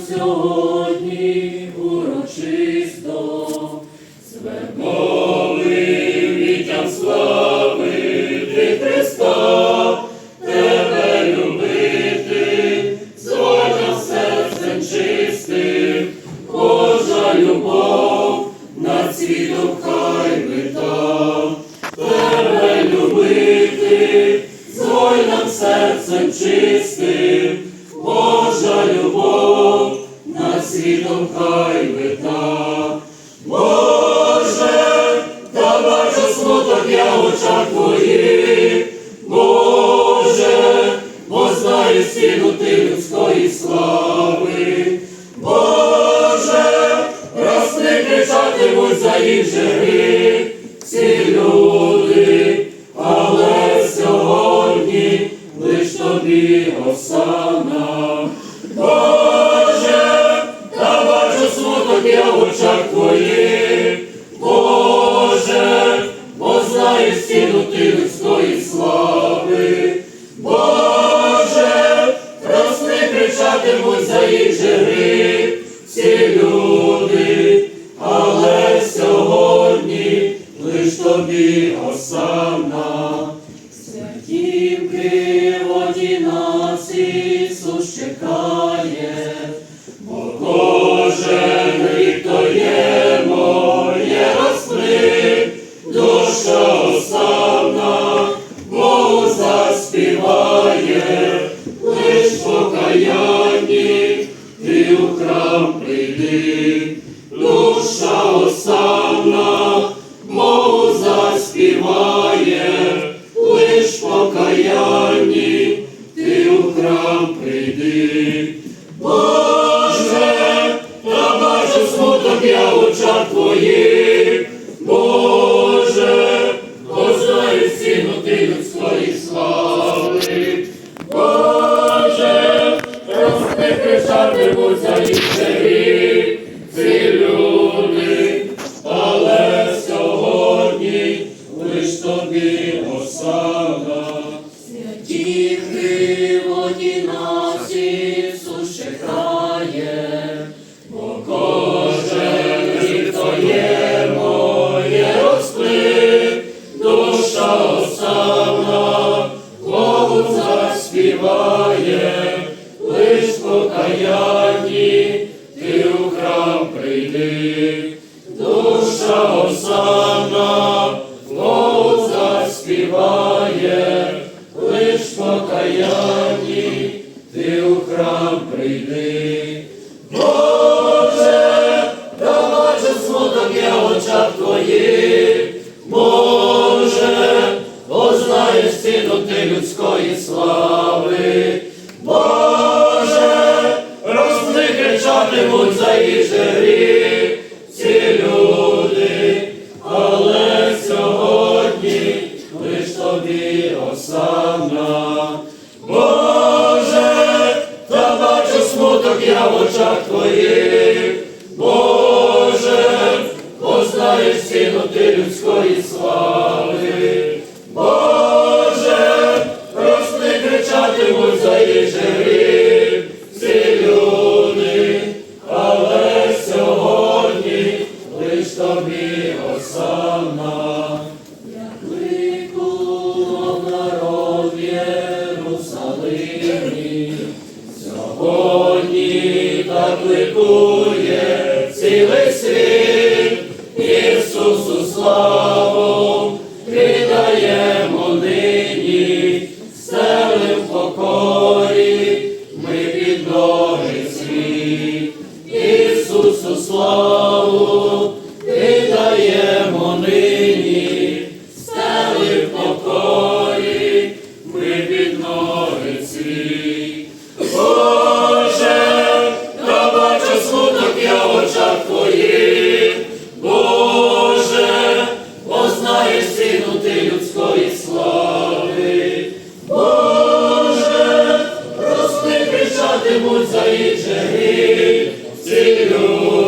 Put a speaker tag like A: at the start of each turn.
A: сьогодні урочисто, звернули вітям славити тебе любити, згодом серцем чистим, Божа любов над світом хай вита, тебе любити, згодом серцем чистим, Божа любов над світом хай вита. Боже, та бачу смуток я в очах твоїх, Боже, бо знаю ціну ти людської слави, Боже, росни кричатимуть за їх жири, всі люди, але сьогодні лиш тобі осана. Я в очах твоїх, Боже, бо знаю ціну ти людської слави, Боже, росни кричатимуть за їх жири, всі люди, але сьогодні лиш тобі осана. Святім приводі нас Ісус чекає, прийди, душа оставна, мову заспіває, лиш покаянні, ти у храм прийди. Осана. Святі приводі нас Ісус чекає, бо кожен рік то є моє розплив, душа оставна, Богу заспіває, лиш покаянні, ти у храм прийди, душа осана, прийди. Боже, та бачу смуток я в очах твоїх, Боже, познаєш ціну людської слави, Боже, розни кричатимуть за ці люди, але сьогодні лиш тобі осана. Я очах твоїх, Боже, познаєш ціну ти людської слави, славу ти даємо нині, стели в покої, ми під ноги. Боже, я бачу смуток я очах твоїх, Боже, познаєш сину ти людської слави, Боже, прости, кричатимуть за інше. Senhor.